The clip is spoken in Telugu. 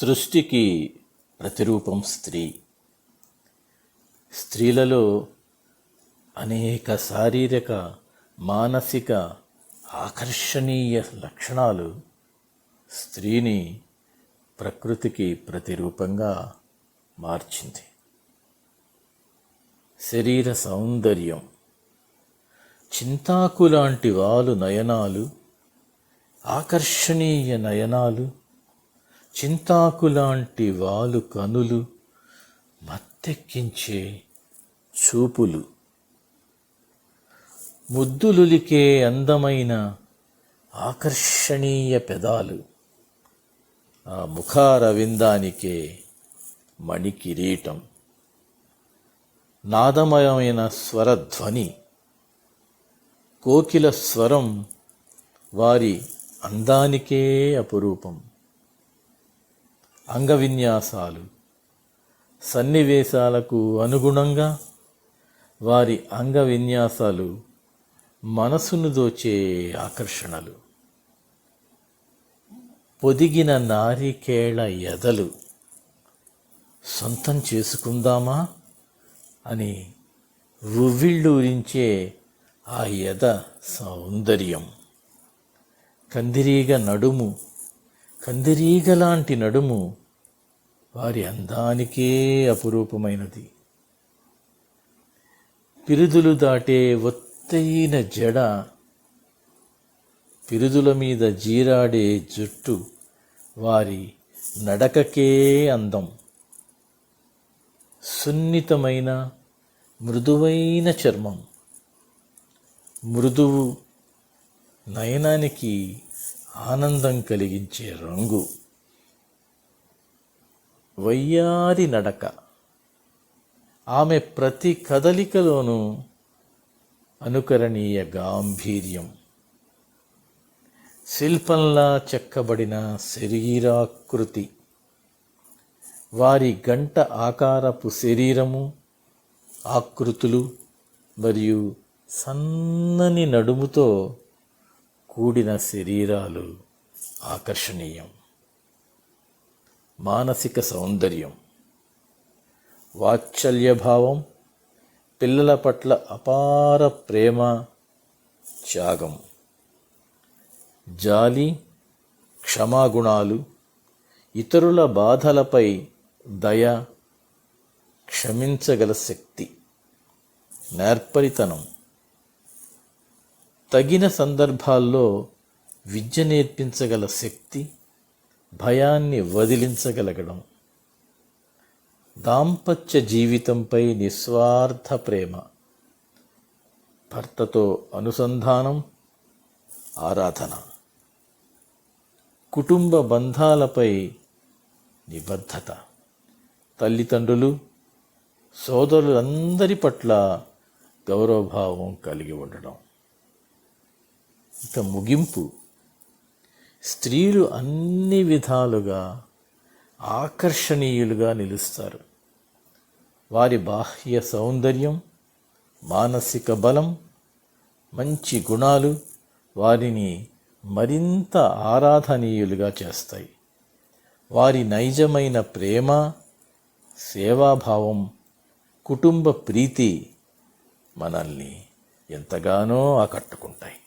సృష్టికి ప్రతిరూపం స్త్రీ. స్త్రీలలో అనేక శారీరక మానసిక ఆకర్షణీయ లక్షణాలు స్త్రీని ప్రకృతికి ప్రతిరూపంగా మార్చింది. శరీర సౌందర్యం చింతాకు లాంటి వాలు నయనాలు ఆకర్షణీయ నయనాలు చింతాకులాంటి వాలు కనులు మత్తెక్కించే చూపులు. ముద్దులులికే అందమైన ఆకర్షణీయ పెదాలు. ఆ ముఖారవిందానికే మణికిరీటం. నాదమయమైన స్వరధ్వని. కోకిల స్వరం వారి అందానికే అపురూపం. అంగవిన్యాసాలు. సన్నివేశాలకు అనుగుణంగా వారి అంగ విన్యాసాలు మనసును దోచే ఆకర్షణలు. పొదిగిన నారికేళ ఎదలు. సొంతం చేసుకుందామా అని ఉవ్విళ్ళూరించే ఆ ఎద సౌందర్యం. కందిరీగ నడుము. కందిరీగలాంటి నడుము వారి అందానికే అపురూపమైనది. పిరుదులు దాటే ఒత్తైన జడ పిరుదుల మీద జీరాడే జుట్టు వారి నడకకే అందం. సున్నితమైన మృదువైన చర్మం. మృదువు నయనానికి ఆనందం కలిగించే రంగు. వయ్యారి నడక. ఆమె ప్రతి కదలికలోనూ అనుకరణీయ గాంభీర్యం. శిల్పంలా చెక్కబడిన శరీరాకృతి. వారి గంట ఆకారపు శరీరము ఆకృతులు మరియు సన్నని నడుముతో కూడిన శరీరాలు ఆకర్షణీయం. మానసిక సౌందర్యం వాత్సల్యభావం పిల్లల పట్ల అపార ప్రేమ త్యాగం. జాలి క్షమాగుణాలు ఇతరుల బాధలపై దయ క్షమించగల శక్తి నేర్పరితనం. తగిన సందర్భాల్లో విద్య నేర్పించగల శక్తి భయాన్ని వదిలించగలగడం. దాంపత్య జీవితంపై నిస్వార్థ ప్రేమ. భర్తతో అనుసంధానం ఆరాధన. కుటుంబ బంధాలపై నిబద్ధత. తల్లిదండ్రులు సోదరులందరి పట్ల గౌరవభావం కలిగి ఉండడం. ఇక ముగింపు. స్త్రీలు అన్ని విధాలుగా ఆకర్షణీయులుగా నిలుస్తారు. వారి బాహ్య సౌందర్యం మానసిక బలం మంచి గుణాలు వారిని మరింత ఆరాధనీయులుగా చేస్తాయి. వారి నైజమైన ప్రేమ సేవాభావం కుటుంబ ప్రీతి మనల్ని ఎంతగానో ఆకట్టుకుంటాయి.